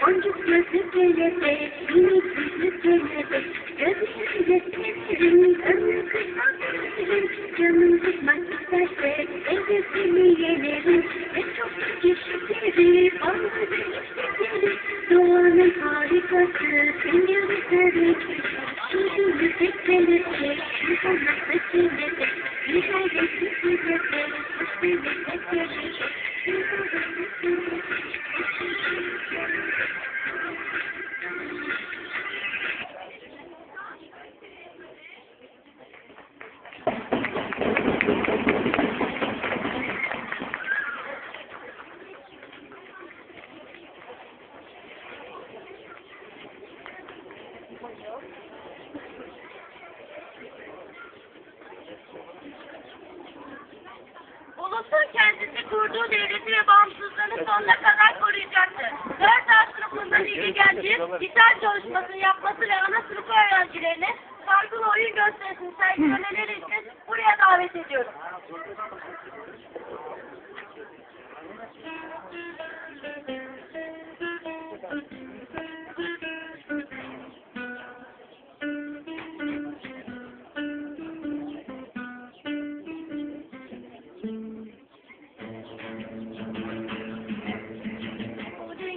Boncuk gözlü kelebek, minik gözlü kelebek, kurduğu devleti ve bağımsızlığını sonuna kadar koruyacaktır. Dört A sınıfından ilgi genci, gitar çalışmasını yapması ve ana sınıf öğrencilerini farklı oyun gösterisini sergilemeleri için buraya davet ediyorum.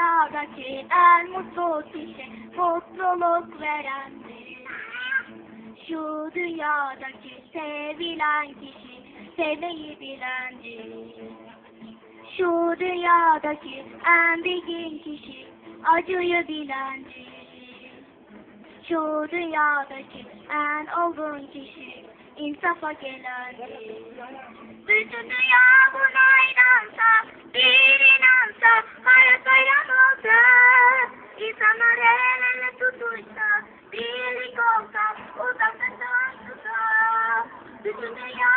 Dünyadaki en mutlu kişi mutluluk verendir. Şu dünyadaki sevilen kişi sevmeyi bilendir. Şu dünyadaki en bilgin kişi acıyı bilendir. Şu dünyadaki en olgun kişi insafa gelendir. Bütün dünya buna inansa, bir inansa, hayat bayram olsa. İnsanlar el ele tutuşsa, birlik olsa, uzaktan tutsa. Bütün dünya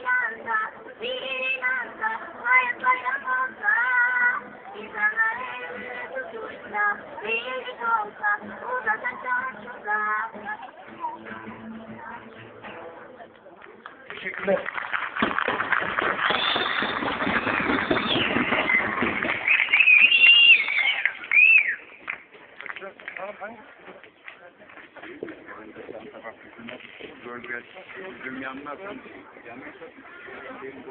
inansa, bir inansa, hayat bayram olsa. İnsanlar el ele tutuşsa, birlik olsa, uzaktan tutsa. Teşekkürler. Tamam hangi? Burger, üzüm yanmaz. Yanmaz. Benim